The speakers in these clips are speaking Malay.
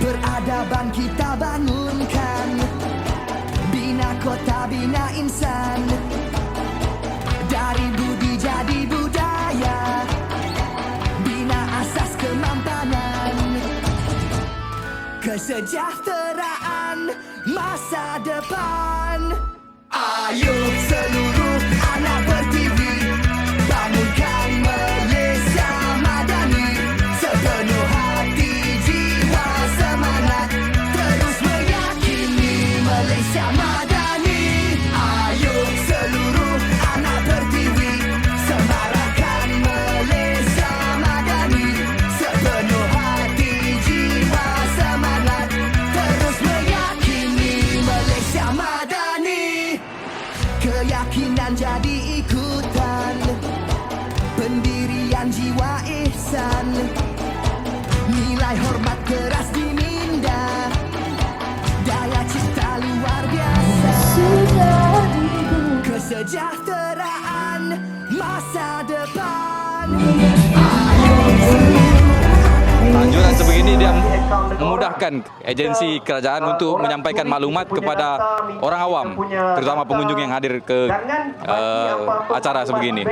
peradaban kita bangunkan. Bina kota, bina insan. Dari budi jadi budaya. Bina asas kemampanan Kesejahteraan masa depan. Ayo Keyakinan jadi ikutan. Pendirian jiwa ihsan. Nilai hormat keras diminda. Daya cipta luar biasa. Kesejahteraan masa depan memudahkan agensi kerajaan untuk menyampaikan maklumat kepada orang awam, terutama pengunjung yang hadir ke uh, acara sebegini.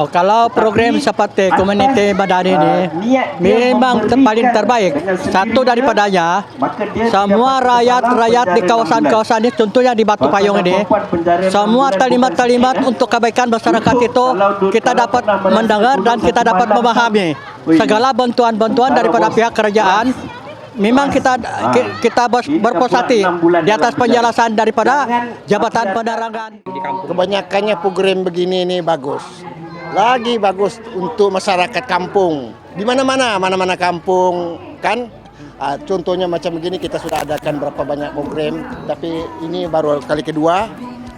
Oh, kalau program seperti komuniti Madani ini memang paling terbaik. Satu daripadanya, semua rakyat-rakyat di kawasan-kawasan ini, contohnya di Batu Payung ini, semua kalimat-kalimat untuk kebaikan masyarakat itu kita dapat mendengar dan kita dapat memahami. Segala bantuan-bantuan daripada pihak kerajaan memang kita ki- kita berpuas hati di atas penjelasan daripada Jabatan Penerangan. Kebanyakannya program begini ini bagus. Lagi bagus untuk masyarakat kampung. Di mana-mana, mana-mana kampung kan. Ah, contohnya macam begini kita sudah adakan berapa banyak program, tapi ini baru kali kedua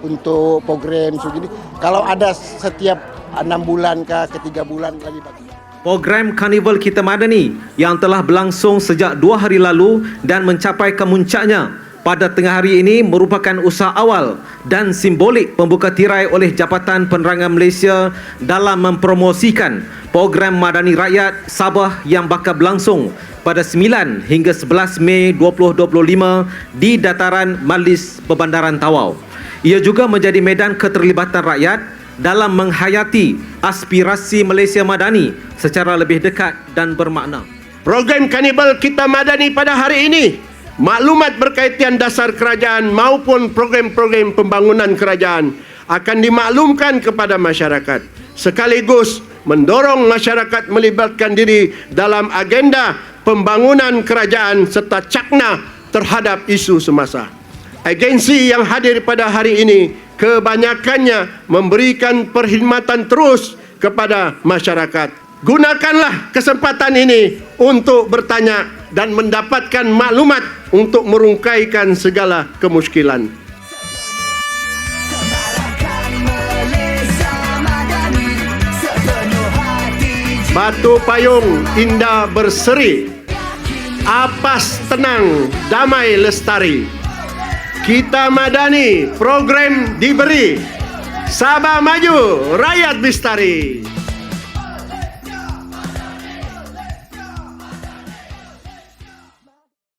untuk program segini. Kalau ada setiap enam bulan ke ketiga bulan lagi bagus. Program Karnival Kita Madani yang telah berlangsung sejak dua hari lalu dan mencapai kemuncaknya pada tengah hari ini merupakan usaha awal dan simbolik pembuka tirai oleh Jabatan Penerangan Malaysia dalam mempromosikan program Madani Rakyat Sabah yang bakal berlangsung pada 9 hingga 11 Mei 2025 di dataran Majlis Perbandaran Tawau. Ia juga menjadi medan keterlibatan rakyat dalam menghayati aspirasi Malaysia Madani secara lebih dekat dan bermakna. Program Kanibal Kita Madani pada hari ini maklumat berkaitan dasar kerajaan maupun program-program pembangunan kerajaan akan dimaklumkan kepada masyarakat sekaligus mendorong masyarakat melibatkan diri dalam agenda pembangunan kerajaan serta cakna terhadap isu semasa. Agensi yang hadir pada hari ini kebanyakannya memberikan perkhidmatan terus kepada masyarakat. Gunakanlah kesempatan ini untuk bertanya dan mendapatkan maklumat untuk merungkaikan segala kemuskilan. Batu Payung indah berseri. Apas tenang, damai lestari. Kita Madani, program diberi. Sabah maju, rakyat bistari.